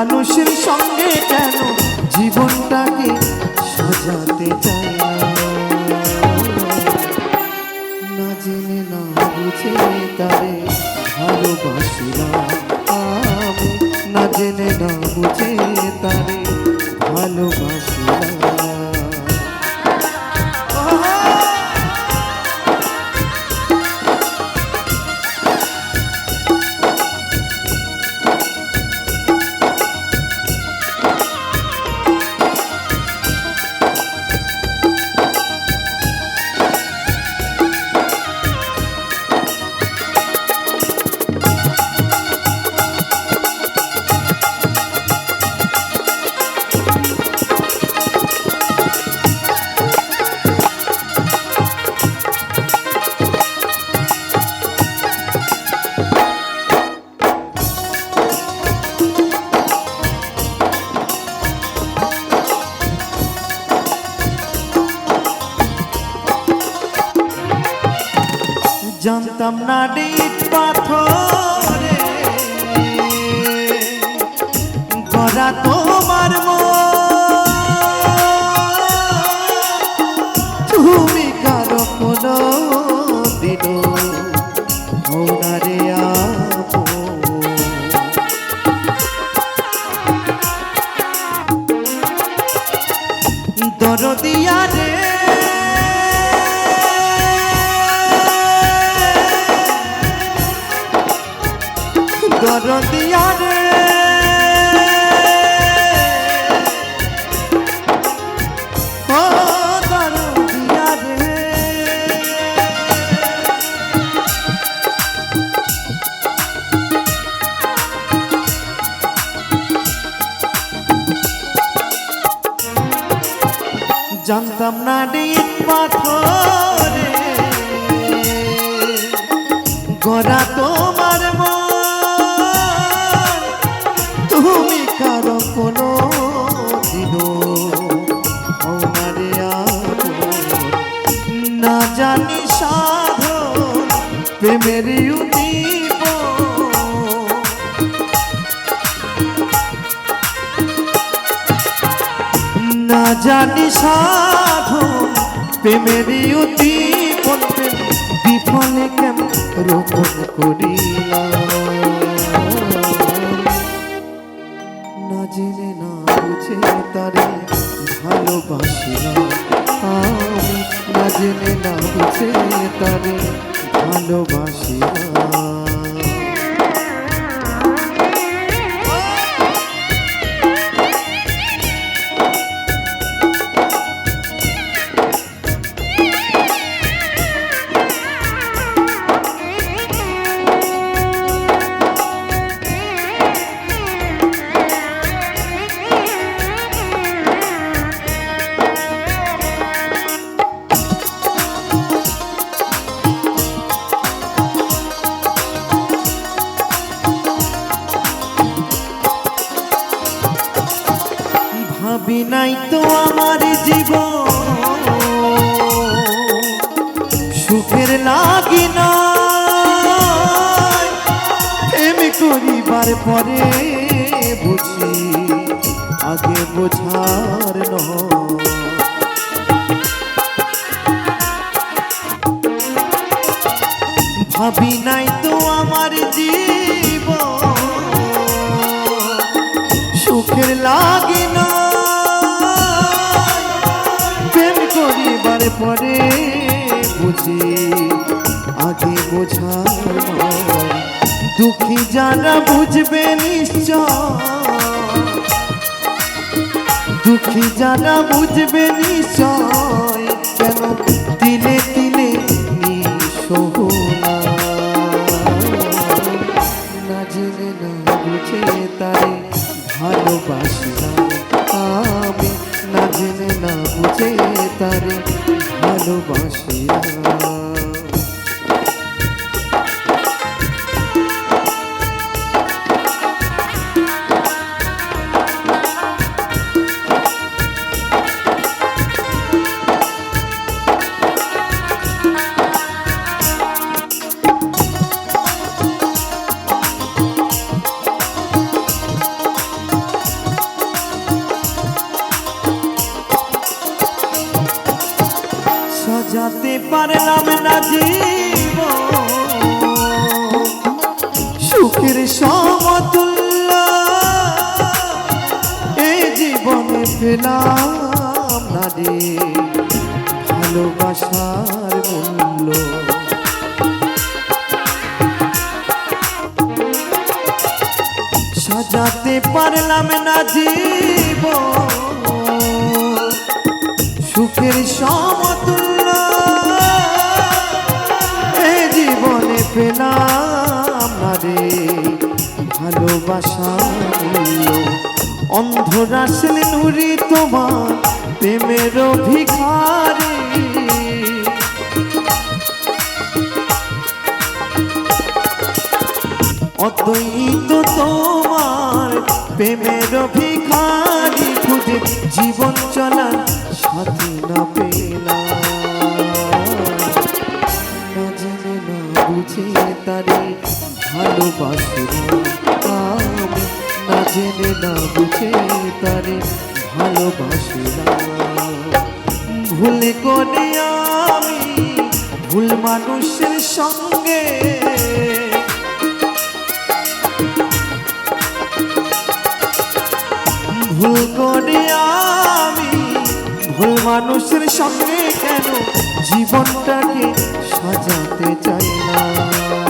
মানুষের সঙ্গে কেন? জীবনটাকে জানতাম না জানতাম না ডিট পাথরে। গড়া তোমার মন। তুমি কারও কোনো দিন না জানি সাধন। প্রেমের জানি সাধন প্রেমের অতি বিফলে কেন রোপণ করিলাম ভাবি নাই তো আমার জীবন। সুখের লাগি না প্রেম করিবার পরে বুঝি, আগে বোঝার নয়। ভাবি নাই তো আমার জীবন। সুখের লাগে না করিবার পরে বুঝি আগে বোঝার দুঃখী যারা বুঝবে নিশ্চয়। দুঃখী যারা বুঝবে নিশ্চয়। জীবনে পেলাম না রে ভালোবাসার মূল্য। সাজাতে পারলাম না জীবন, সুখের সমতুল্য জীবনে পেলাম না রে ভালোবাসা অন্ধরাসের নুরি তোমার প্রেমের ভিখারি অতই তোমার প্রেমের ভিখারি খুঁজে জীবন চলার সাথে না বুঝে তারে ভালোবাসি জেনে না বুঝে তারে ভালোবাসি না ভুল করে আমি ভুল মানুষের সঙ্গে। ভুল করে আমি ভুল মানুষের সঙ্গে কেন জীবনটাকে সাজাতে চাই না না?